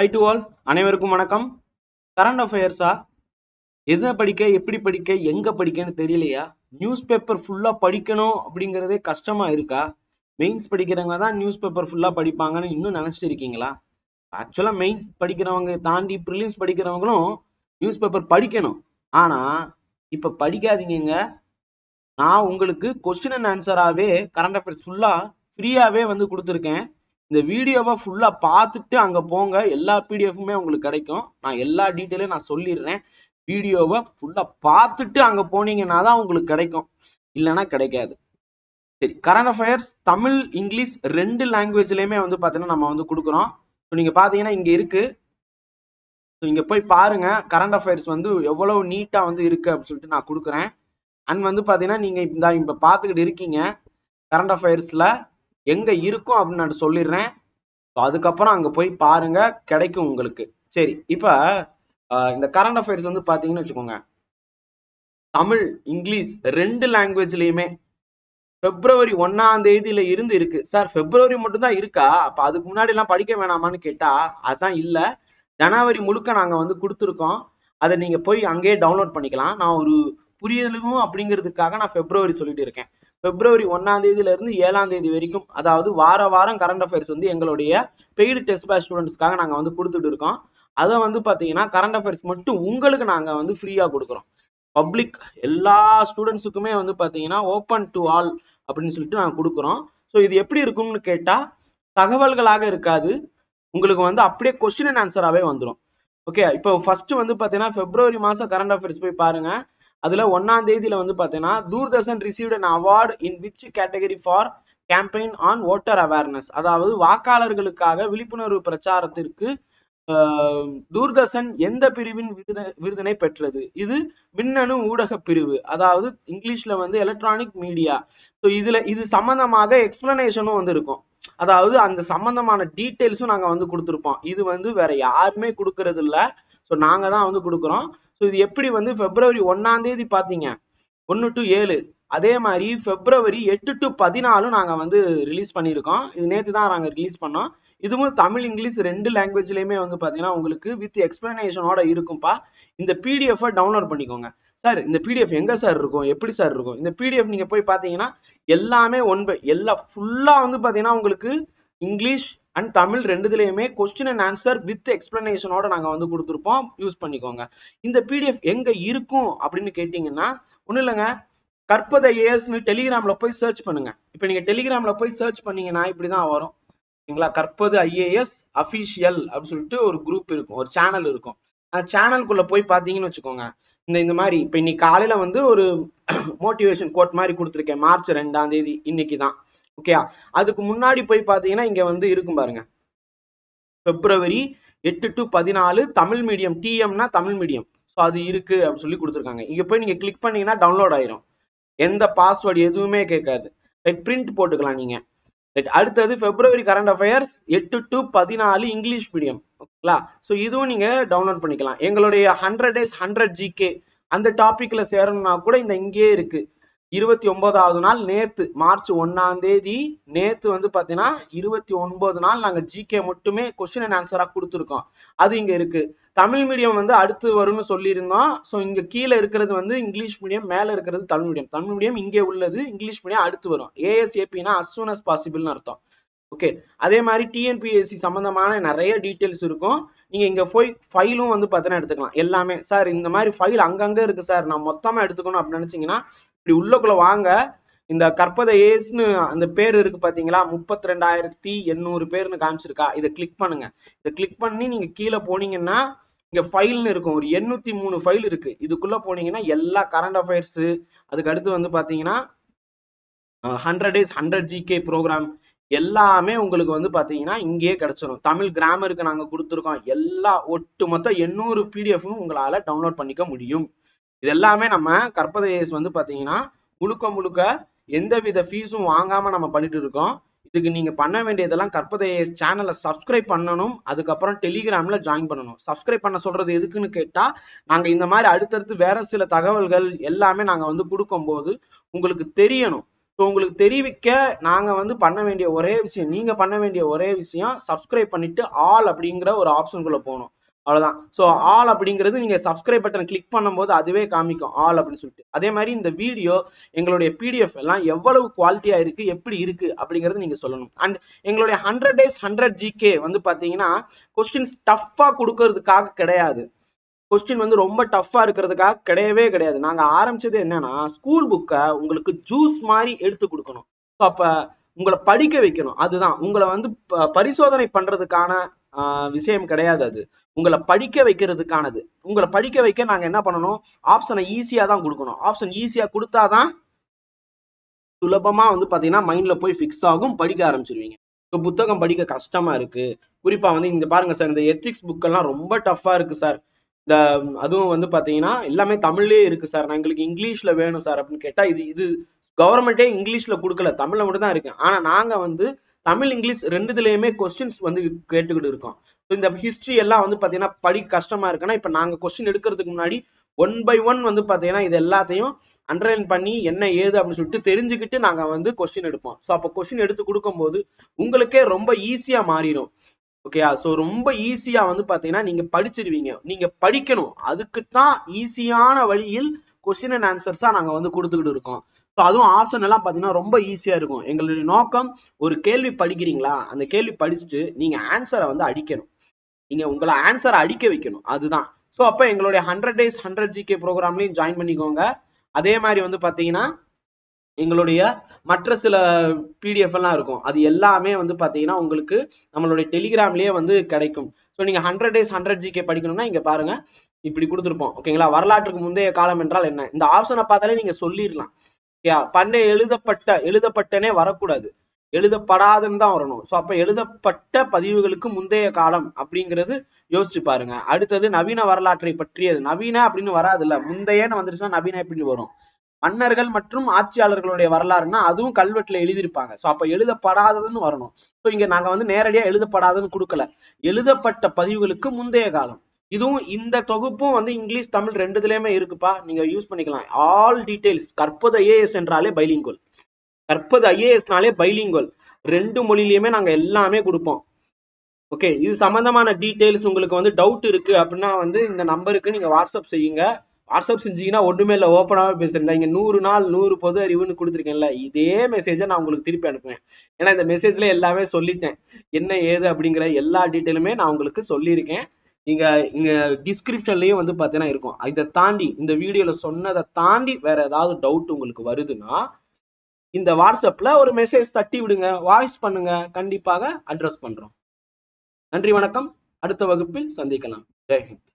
High to all அனைவருக்கும் வணக்கம். Current அஃபேர்ஸா எதை படிக்க எப்படி படிக்க எங்க படிக்கன்னு தெரியலையா? நியூஸ் பேப்பர் ஃபுல்லா படிக்கணும் அப்படிங்கறதே கஷ்டமா இருக்கா? மெயின்ஸ் படிக்கிறவங்க தான் நியூஸ் பேப்பர் ஃபுல்லா படிப்பாங்கன்னு இன்னும் நினைச்சிட்டு இருக்கீங்களா? ஆக்சுவலா மெயின்ஸ் படிக்கிறவங்க தாண்டி ப்ரிலிம்ஸ் படிக்கிறவங்களும் நியூஸ் பேப்பர் படிக்கணும். ஆனா இப்ப படிக்காதீங்க நான் உங்களுக்கு கொஸ்டின் அண்ட் ஆன்சராகவே கரண்ட் அஃபேர்ஸ் ஃபுல்லா ஃப்ரீயாவே வந்து கொடுத்துருக்கேன். இந்த வீடியோவை ஃபுல்லா பார்த்துட்டு அங்க போங்க. எல்லா பிடிஎஃப்புமே உங்களுக்கு கிடைக்கும். நான் எல்லா டீட்டெயிலும் நான் சொல்லிடுறேன். வீடியோவை ஃபுல்லா பார்த்துட்டு அங்க போனீங்கன்னா தான் உங்களுக்கு கிடைக்கும். இல்லைன்னா கிடைக்காது. சரி கரண்ட் அஃபேர்ஸ் தமிழ் இங்கிலீஷ் ரெண்டு லாங்குவேஜ்லயுமே வந்து பார்த்தீங்கன்னா நம்ம வந்து கொடுக்குறோம். ஸோ நீங்க பாத்தீங்கன்னா இங்க இருக்கு. ஸோ இங்க போய் பாருங்க. கரண்ட் அஃபேர்ஸ் வந்து எவ்வளவு நீட்டா வந்து இருக்கு அப்படின்னு சொல்லிட்டு நான் கொடுக்குறேன். அண்ட் வந்து பாத்தீங்கன்னா நீங்க இந்த இப்ப பார்த்துக்கிட்டு இருக்கீங்க. கரண்ட் அஃபேர்ஸ்ல எங்க இருக்கும் அப்படின்னு நான் சொல்லிடுறேன். அதுக்கப்புறம் அங்க போய் பாருங்க கிடைக்கும் உங்களுக்கு. சரி இப்ப இந்த கரண்ட் அஃபேர்ஸ் வந்து பாத்தீங்கன்னு வச்சுக்கோங்க. தமிழ் இங்கிலீஷ் ரெண்டு லாங்குவேஜ்லயுமே பிப்ரவரி ஒன்னாம் தேதியில இருந்து இருக்கு. சார் பிப்ரவரி மட்டும் தான் இருக்கா? அப்ப அதுக்கு முன்னாடி எல்லாம் படிக்க வேணாமான்னு கேட்டா அதான் இல்ல. ஜனவரி முழுக்க நாங்க வந்து கொடுத்துருக்கோம். அதை நீங்க போய் அங்கேயே டவுன்லோட் பண்ணிக்கலாம். நான் ஒரு புரியலும் அப்படிங்கிறதுக்காக நான் பிப்ரவரி சொல்லிட்டு இருக்கேன். பிப்ரவரி ஒன்னாம் தேதியில இருந்து ஏழாம் தேதி வரைக்கும் அதாவது வார வாரம் கரண்ட் அஃபேர்ஸ் வந்து எங்களுடைய பெய்டு டெஸ்ட் பேட்ச் ஸ்டூடெண்ட்ஸ்க்காக நாங்க வந்து கொடுத்துட்டு இருக்கோம். அதை வந்து பாத்தீங்கன்னா கரண்ட் அஃபேர்ஸ் மட்டும் உங்களுக்கு நாங்க வந்து ஃப்ரீயா கொடுக்குறோம். பப்ளிக் எல்லா ஸ்டூடெண்ட்ஸுக்குமே வந்து பாத்தீங்கன்னா ஓப்பன் டு ஆல் அப்படின்னு சொல்லிட்டு நாங்க கொடுக்குறோம். ஸோ இது எப்படி இருக்கும்னு கேட்டா தகவல்களாக இருக்காது. உங்களுக்கு வந்து அப்படியே கொஸ்டின் அண்ட் ஆன்சராகவே வந்துடும் ஓகே இப்போ ஃபர்ஸ்ட் வந்து பார்த்தீங்கன்னா பிப்ரவரி மாதம் கரண்ட் அஃபேர்ஸ் போய் பாருங்கள் அதுல ஒன்னாம் தேதியில வந்து பாத்தீங்கன்னா Doordarshan received an award in which category for campaign on voter awareness அதாவது வாக்காளர்களுக்காக விழிப்புணர்வு பிரச்சாரத்திற்கு தூர்தர்ஷன் எந்த பிரிவின் விருத விருதினை பெற்றது? இது மின்னணு ஊடக பிரிவு. அதாவது இங்கிலீஷ்ல வந்து எலக்ட்ரானிக் மீடியா ஸோ இதுல இது சம்பந்தமாக எக்ஸ்பிளனேஷனும் வந்து இருக்கும். அதாவது அந்த சம்பந்தமான டீட்டெயில்ஸும் நாங்க வந்து கொடுத்துருப்போம். இது வந்து வேற யாருமே கொடுக்கறது இல்லை ஸோ நாங்க தான் வந்து கொடுக்குறோம். ஸோ இது எப்படி வந்து பிப்ரவரி ஒன்னாம் தேதி பார்த்தீங்க? ஒன்று டு ஏழு. அதே மாதிரி பிப்ரவரி எட்டு டு பதினாலும் நாங்கள் வந்து ரிலீஸ் பண்ணியிருக்கோம். இது நேற்று தான் நாங்கள் ரிலீஸ் பண்ணோம். இதுவும் தமிழ் இங்கிலீஷ் ரெண்டு லாங்குவேஜ்லேயுமே வந்து பார்த்தீங்கன்னா உங்களுக்கு வித் எக்ஸ்பிளனேஷனோட இருக்கும்ப்பா இந்த பிடிஎஃபை டவுன்லோட் பண்ணிக்கோங்க. சார் இந்த பிடிஎஃப் எங்கே சார் இருக்கும்? எப்படி சார் இருக்கும்? இந்த பிடிஎஃப் நீங்கள் போய் பார்த்தீங்கன்னா எல்லாமே ஒன் பை எல்லா ஃபுல்லாக வந்து பார்த்தீங்கன்னா உங்களுக்கு இங்கிலீஷ் அண்ட் தமிழ் ரெண்டுதுலயுமே கொஸ்டின் அண்ட் ஆன்சர் வித் எக்ஸ்பிளனேஷனோட நாங்கள் வந்து கொடுத்துருப்போம். யூஸ் பண்ணிக்கோங்க. இந்த பிடிஎஃப் எங்கே இருக்கும் அப்படின்னு கேட்டீங்கன்னா ஒன்றும் இல்லைங்க. கற்பத ஏஎஸ்னு டெலிகிராம்ல போய் சர்ச் பண்ணுங்க. இப்போ நீங்க டெலிகிராம்ல போய் சர்ச் பண்ணீங்கன்னா இப்படிதான் வரும். சரிங்களா? கற்பது ஐஏஎஸ் அஃபிஷியல் அப்படின்னு சொல்லிட்டு ஒரு குரூப் இருக்கும். ஒரு சேனல் இருக்கும். அந்த சேனலுக்குள்ளே போய் பார்த்தீங்கன்னு வச்சுக்கோங்க. இந்த இந்த மாதிரி இப்போ இன்னைக்கு காலையில வந்து ஒரு மோட்டிவேஷன் கோட் மாதிரி கொடுத்துருக்கேன். மார்ச் ரெண்டாம் தேதி. இன்னைக்கு தான் ஓகேயா அதுக்கு முன்னாடி போய் பார்த்தீங்கன்னா இங்க வந்து இருக்கும் பாருங்க. பிப்ரவரி எட்டு டு பதினாலு தமிழ் மீடியம் டிஎம்னா தமிழ் மீடியம் ஸோ அது இருக்கு அப்படின்னு சொல்லி கொடுத்துருக்காங்க. இங்க போய் நீங்க கிளிக் பண்ணீங்கன்னா டவுன்லோட் ஆயிரும். எந்த பாஸ்வேர்டு எதுவுமே கேட்காது. ரைட் பிரிண்ட் போட்டுக்கலாம் நீங்க. ரைட் அடுத்தது பிப்ரவரி கரண்ட் அஃபேர்ஸ் எட்டு டு பதினாலு இங்கிலீஷ் மீடியம் ஓகேங்களா ஸோ இதுவும் நீங்க டவுன்லோட் பண்ணிக்கலாம். எங்களுடைய ஹண்ட்ரட் டேஸ் ஹண்ட்ரட் ஜிகே அந்த டாபிக்ல சேரணும்னா கூட இந்த இங்கேயே இருக்கு. இருபத்தி ஒன்பதாவது நாள் நேத்து மார்ச் ஒன்னாம் தேதி நேத்து வந்து பாத்தீங்கன்னா இருபத்தி ஒன்பது நாள் நாங்க ஜிகே மட்டுமே கொஸ்டின் அண்ட் ஆன்சரா கொடுத்துருக்கோம். அது இங்க இருக்கு. தமிழ் மீடியம் வந்து அடுத்து வரும்னு சொல்லியிருந்தோம். ஸோ இங்க கீழே இருக்கிறது வந்து இங்கிலீஷ் மீடியம் மேல இருக்கிறது தமிழ் மீடியம் தமிழ் மீடியம் இங்கே உள்ளது இங்கிலீஷ் மீடியம் அடுத்து வரும். ஏஎஸ்ஏபினா அஸ் சூன் அஸ் பாசிபிள்னு அர்த்தம். ஓகே அதே மாதிரி டிஎன்பிஎஸ்சி சம்பந்தமான நிறைய டீட்டெயில்ஸ் இருக்கும். நீங்கள் இங்கே போய் ஃபைலும் வந்து பார்த்தீங்கன்னா எடுத்துக்கலாம். எல்லாமே. சார் இந்த மாதிரி ஃபைல் அங்கங்கே இருக்குது சார் நான் மொத்தமாக எடுத்துக்கணும் அப்படின்னு நினச்சிங்கன்னா இப்படி உள்ளக்குள்ளே வாங்க. இந்த கற்பத ஏஸ்னு அந்த பேர் இருக்கு பாத்தீங்களா முப்பத்தி ரெண்டாயிரத்தி எண்ணூறு பேர்னு காமிச்சிருக்கா. இதை கிளிக் பண்ணுங்க. இதை கிளிக் பண்ணி நீங்க கீழே போனீங்கன்னா இங்க ஃபைல்னு இருக்கும். ஒரு எண்ணூத்தி மூணு ஃபைல் இருக்கு. இதுக்குள்ள போனீங்கன்னா எல்லா கரண்ட் அஃபேர்ஸ் அதுக்கு அடுத்து வந்து பாத்தீங்கன்னா hundred days hundred GK program எல்லாமே உங்களுக்கு வந்து பார்த்தீங்கன்னா இங்கேயே கிடச்சிடும் தமிழ் கிராமருக்கு நாங்கள் கொடுத்துருக்கோம். எல்லா ஒட்டு மொத்தம் எண்ணூறு பிடிஎஃப்பும் உங்களால் டவுன்லோட் பண்ணிக்க முடியும். இது எல்லாமே நம்ம கற்பதேஸ் வந்து பார்த்தீங்கன்னா முழுக்க முழுக்க எந்தவித ஃபீஸும் வாங்காமல் நம்ம பண்ணிட்டு இருக்கோம். இதுக்கு நீங்கள் பண்ண வேண்டியதெல்லாம் கற்பதேஸ் சேனலை சப்ஸ்கிரைப் பண்ணணும். அதுக்கப்புறம் டெலிகிராமில் ஜாயின் பண்ணணும். சப்ஸ்கிரைப் பண்ண சொல்கிறது எதுக்குன்னு கேட்டால் நாங்கள் இந்த மாதிரி அடுத்தடுத்து வேற சில தகவல்கள் எல்லாமே நாங்கள் வந்து கொடுக்கும்போது உங்களுக்கு தெரியணும். ஸோ உங்களுக்கு தெரிவிக்க நாங்கள் வந்து பண்ண வேண்டிய ஒரே விஷயம் நீங்கள் பண்ண வேண்டிய ஒரே விஷயம் சப்ஸ்கிரைப் பண்ணிவிட்டு ஆல் அப்படிங்கிற ஒரு ஆப்ஷனுக்குள்ளே போகணும். அவ்வளோதான் ஸோ ஆல் அப்படிங்கிறது நீங்கள் சப்ஸ்கிரைப் பட்டன் கிளிக் பண்ணும்போது அதுவே காமிக்கும். ஆல் அப்படின்னு சொல்லிட்டு. அதே மாதிரி இந்த வீடியோ எங்களுடைய பிடிஎஃப் எல்லாம் எவ்வளவு குவாலிட்டியாக இருக்குது எப்படி இருக்குது அப்படிங்கிறது நீங்கள் சொல்லணும். அண்ட் எங்களுடைய ஹண்ட்ரட் டேஸ் ஹண்ட்ரட் ஜிகே வந்து பார்த்தீங்கன்னா கொஸ்டின்ஸ் டஃப்பாக கொடுக்கறதுக்காக கிடையாது. கொஸ்டின் வந்து ரொம்ப டஃப்பா இருக்கிறதுக்காக கிடையவே கிடையாது. நாங்க ஆரம்பிச்சது என்னன்னா ஸ்கூல் புக்கை உங்களுக்கு ஜூஸ் மாதிரி எடுத்து கொடுக்கணும். ஸோ அப்ப உங்களை படிக்க வைக்கணும். அதுதான். உங்களை வந்து ப- பரிசோதனை பண்றதுக்கான விஷயம் கிடையாது அது. உங்களை படிக்க வைக்கிறதுக்கானது. உங்களை படிக்க வைக்க நாங்க என்ன பண்ணணும்? ஆப்ஷனை ஈஸியா தான் கொடுக்கணும். ஆப்ஷன் ஈஸியா கொடுத்தாதான் சுலபமா வந்து பாத்தீங்கன்னா மைண்ட்ல போய் ஃபிக்ஸ் ஆகும். படிக்க ஆரம்பிச்சிருவீங்க. இப்போ புத்தகம் படிக்க கஷ்டமா இருக்கு. குறிப்பா வந்து இந்த பாருங்க சார் இந்த எத்திக்ஸ் புக்கெல்லாம் ரொம்ப டஃப்பா இருக்கு சார். இந்த அதுவும் வந்து பாத்தீங்கன்னா எல்லாமே தமிழ்லயே இருக்கு சார். நான் எங்களுக்கு இங்கிலீஷ்ல வேணும் சார் அப்படின்னு கேட்டா இது இது கவர்மெண்ட்டே இங்கிலீஷ்ல கொடுக்கல. தமிழில் மட்டும் தான் இருக்கு. ஆனா நாங்க வந்து தமிழ் இங்கிலீஷ் ரெண்டுதுலயுமே கொஸ்டின்ஸ் வந்து கேட்டுக்கிட்டு இருக்கோம். ஸோ இந்த ஹிஸ்ட்ரி எல்லாம் வந்து பாத்தீங்கன்னா படிக்க கஷ்டமா இருக்குன்னா இப்ப நாங்க கொஸ்டின் எடுக்கிறதுக்கு முன்னாடி ஒன் பை ஒன் வந்து பாத்தீங்கன்னா இது எல்லாத்தையும் அண்டர்லைன் பண்ணி என்ன ஏது அப்படின்னு சொல்லிட்டு தெரிஞ்சுக்கிட்டு நாங்க வந்து கொஸ்டின் எடுப்போம். ஸோ அப்போ கொஸ்டின் எடுத்து கொடுக்கும்போது உங்களுக்கே ரொம்ப ஈஸியா மாறிடும் ஓகேயா ஸோ ரொம்ப ஈஸியா வந்து பாத்தீங்கன்னா நீங்க படிச்சிருவீங்க. நீங்க படிக்கணும். அதுக்கு தான் ஈஸியான வழியில் கொஸ்டின் அண்ட் ஆன்சர்ஸா நாங்க வந்து கொடுத்துக்கிட்டு இருக்கோம். ஸோ அதுவும் ஆப்ஷன் எல்லாம் பாத்தீங்கன்னா ரொம்ப ஈஸியா இருக்கும். எங்களுடைய நோக்கம் ஒரு கேள்வி படிக்கிறீங்களா? அந்த கேள்வி படிச்சுட்டு நீங்க ஆன்சரை வந்து அடிக்கணும். நீங்க உங்களை ஆன்சரை அடிக்க வைக்கணும். அதுதான். ஸோ அப்போ எங்களுடைய ஹண்ட்ரட் டேஸ் ஹண்ட்ரட் ஜிகே ப்ரோக்ராம்லையும் ஜாயின் பண்ணிக்கோங்க. அதே மாதிரி வந்து பாத்தீங்கன்னா எங்களுடைய மற்ற சில பிடிஎஃப் எல்லாம் இருக்கும். அது எல்லாமே வந்து பாத்தீங்கன்னா உங்களுக்கு நம்மளுடைய டெலிகிராம்லயே வந்து கிடைக்கும். ஸோ நீங்க ஹண்ட்ரட் டேஸ் ஹண்ட்ரட் ஜிகே படிக்கணும்னா இங்கே பாருங்க. இப்படி கொடுத்துருப்போம். ஓகேங்களா வரலாற்றுக்கு முந்தைய காலம் என்றால் என்ன? இந்த ஆப்ஷனை பார்த்தாலே நீங்க சொல்லிடலாம். ஓகேயா பண்டைய எழுதப்பட்ட எழுதப்பட்டனே வரக்கூடாது. எழுதப்படாதுன்னு தான் வரணும். ஸோ அப்ப எழுதப்பட்ட பதிவுகளுக்கு முந்தைய காலம் அப்படிங்கிறது யோசிச்சு பாருங்க. அடுத்தது நவீன வரலாற்றை பற்றியது. நவீன அப்படின்னு வராதுல்ல. முந்தையன்னு வந்துருச்சுன்னா நவீன எப்படி வரும்? மன்னர்கள் மற்றும் ஆட்சியாளர்களுடைய வரலாறுன்னா அதுவும் கல்வெட்டுல எழுதியிருப்பாங்க. ஸோ அப்ப எழுதப்படாததுன்னு வரணும். ஸோ இங்க நாங்க வந்து நேரடியா எழுதப்படாததுன்னு கொடுக்கல. எழுதப்பட்ட பதிவுகளுக்கு முந்தைய காலம். இதுவும் இந்த தொகுப்பும் வந்து இங்கிலீஷ் தமிழ் ரெண்டுதுலயுமே இருக்குப்பா. நீங்க யூஸ் பண்ணிக்கலாம். ஆல் டீடைல்ஸ் கற்பது ஐஏஎஸ் என்றாலே பைலிங்கோல் கற்பது ஐஏஎஸ்னாலே பைலிங்கோல் ரெண்டு மொழியிலயுமே நாங்க எல்லாமே கொடுப்போம். ஓகே இது சம்பந்தமான டீடைல்ஸ் உங்களுக்கு வந்து டவுட் இருக்கு அப்படின்னா வந்து இந்த நம்பருக்கு நீங்க வாட்ஸ்அப் செய்யுங்க. வாட்ஸ்அப் செஞ்சீங்கன்னா ஒண்ணுமே இல்லை ஓப்பனாகவே பேசுறேன். இங்க நூறு நாள் நூறு பொது அறிவுன்னு கொடுத்துருக்கேன்ல இதே மெசேஜை நான் உங்களுக்கு திருப்பி அனுப்புவேன். ஏன்னா இந்த மெசேஜ்ல எல்லாமே சொல்லிட்டேன். என்ன ஏது அப்படிங்கிற எல்லா டீட்டெயிலுமே நான் உங்களுக்கு சொல்லியிருக்கேன். நீங்க இங்க டிஸ்கிரிப்ஷன்லயும் வந்து பார்த்தீங்கன்னா இருக்கும். இதை தாண்டி இந்த வீடியோல சொன்னதை தாண்டி வேற ஏதாவது டவுட் உங்களுக்கு வருதுன்னா இந்த வாட்ஸ்அப்ல ஒரு மெசேஜ் தட்டி விடுங்க வாய்ஸ் பண்ணுங்க. கண்டிப்பாக அட்ரஸ் பண்றோம். நன்றி வணக்கம். அடுத்த வகுப்பில் சந்திக்கலாம். ஜெய்ஹிந்த்